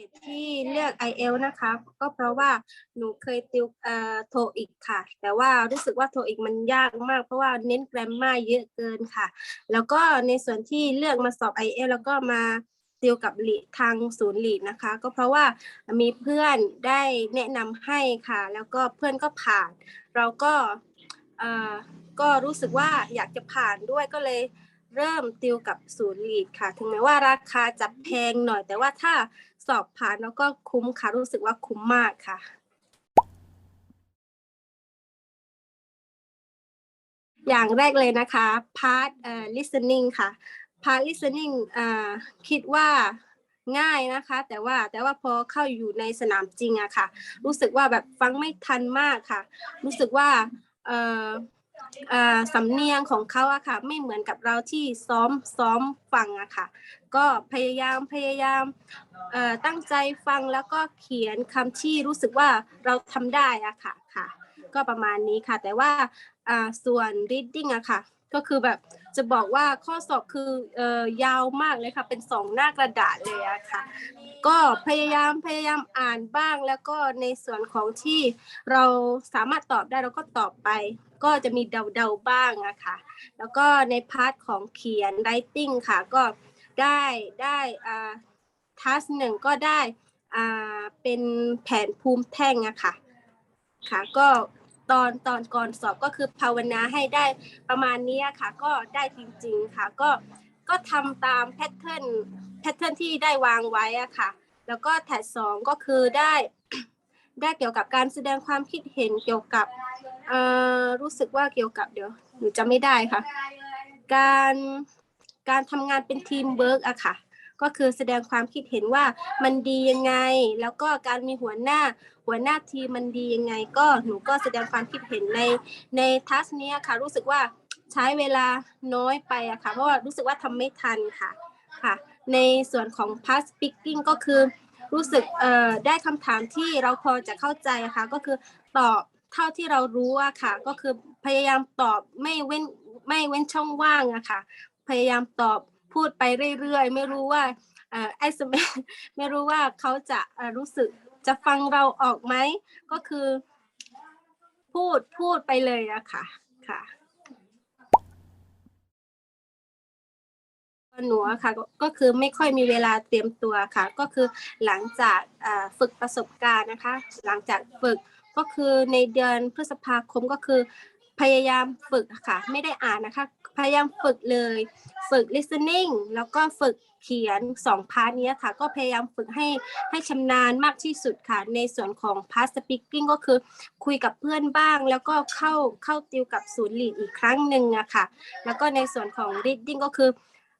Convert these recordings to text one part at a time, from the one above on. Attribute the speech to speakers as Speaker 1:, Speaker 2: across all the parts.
Speaker 1: เหตุที่เลือก IEL นะคะ ก็เพราะว่าหนูเคยติวเอ่อโทอีกค่ะ แต่ว่ารู้สึกว่าโทอีกมันยากมาก เพราะว่าเน้นแกรมมาเยอะเกินค่ะ แล้วก็ในส่วนที่เลือกมาสอบ IEL แล้วก็มาติวกับหลีทางศูนย์หลีดนะคะ ก็เพราะว่ามีเพื่อนได้แนะนำให้ค่ะ แล้วก็เพื่อนก็ผ่าน เราก็เอ่อก็รู้สึกว่าอยากจะผ่านด้วยก็เลยเริ่มติวกับศูนย์ลีดค่ะ ถึงแม้ว่าราคาจะแพงหน่อย แต่ว่าถ้า สอบผ่านแล้วก็คุ้มค่ะ รู้สึกว่าคุ้มมากค่ะ อย่างแรกเลยนะคะ part เอ่อ listening ค่ะ part listening เอ่อคิดว่าง่ายนะคะ แต่ว่าแต่ว่าพอเข้าอยู่ในสนามจริงอะค่ะ รู้สึกว่าแบบฟังไม่ทันมากค่ะ รู้สึกว่าเอ่อ สำเนียงของเขาอะค่ะ ไม่เหมือนกับเราที่ซ้อมซ้อมฟังอะค่ะ ก็พยายามพยายามตั้งใจฟังแล้วก็เขียนคำที่รู้สึกว่าเราทำได้อะค่ะค่ะ ก็ประมาณนี้ค่ะ แต่ว่าอ่าส่วน reading อะค่ะ ก็คือแบบจะบอกว่าข้อสอบคือเอ่อยาวมากเลยค่ะ เป็นสองหน้ากระดาษเลยอะค่ะ ก็พยายามพยายามอ่านบ้างแล้วก็ในส่วนของที่เราสามารถตอบได้เราก็ตอบไป ก็จะมีเดาๆบ้างอะค่ะ แล้วก็ในพาร์ทของเขียน writing ค่ะ ก็ได้ได้อ่าทัสหนึ่งก็ได้อ่าเป็นแผนภูมิแท่งอะค่ะค่ะก็ ตอนตอนก่อนสอบก็คือภาวนาให้ได้ประมาณนี้ค่ะ ก็ได้จริงๆค่ะ ก็ก็ทำตามแพทเทิร์นแพทเทิร์นที่ได้วางไว้อะค่ะ แล้วก็แท็สองก็คือได้ได้เกี่ยวกับการแสดงความคิดเห็นเกี่ยวกับเออรู้สึกว่าเกี่ยวกับเดี๋ยวหนูจะไม่ได้ค่ะ การการทำงานเป็นทีมเวิร์กอะค่ะ ก็คือแสดงความคิดเห็นว่ามันดียังไง แล้วก็การมีหัวหน้าหัวหน้าทีมมันดียังไง ก็หนูก็แสดงความคิดเห็นในในทัสเนี้ยค่ะ รู้สึกว่าใช้เวลาน้อยไปอะค่ะเพราะว่ารู้สึกว่าทำไม่ทันค่ะค่ะ ในส่วนของ past speaking ก็คือรู้สึกเอ่อได้คำถามที่เราพอจะเข้าใจค่ะ ก็คือตอบเท่าที่เรารู้อะค่ะ ก็คือพยายามตอบไม่เว้นไม่เว้นช่องว่างอะค่ะ พยายามตอบ พูดไปเรื่อยๆ ไม่รู้ว่าเอ่อไอสมไม่รู้ว่าเขาจะอ่อรู้สึกจะฟังเราออกไหม ก็คือ พูดพูดไปเลยอะค่ะค่ะหนูค่ะก็ก็คือไม่ค่อยมีเวลาเตรียมตัวค่ะ ก็คือหลังจากฝึกประสบการณ์นะคะ หลังจากฝึกก็คือในเดือนพฤษภาคมก็คือ พยายามฝึกค่ะ ไม่ได้อ่านนะคะ พยายามฝึกเลย ฝึก listening แล้วก็ฝึกเขียนสองพาร์ทนี้ค่ะ ก็พยายามฝึกให้ให้ชำนาญมากที่สุดค่ะ ในส่วนของ past speaking ก็คือคุยกับเพื่อนบ้าง แล้วก็เข้าเข้าติวกับศูนย์หลีดอีกครั้งหนึ่งอะค่ะ แล้วก็ในส่วนของ reading ก็คือ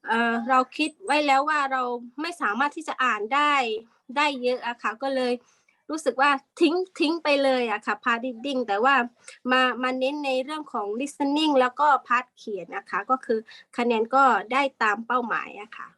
Speaker 1: เอ่อเราคิดไว้แล้วว่าเราไม่สามารถที่จะอ่านได้ได้เยอะอะค่ะ ก็เลย รู้สึกว่าทิ้งทิ้งไปเลยอะค่ะพาร์ท reading แต่ว่ามามาเน้นในเรื่องของ listening แล้วก็พาร์ทเขียนนะคะ ก็คือคะแนนก็ได้ตามเป้าหมายอะค่ะ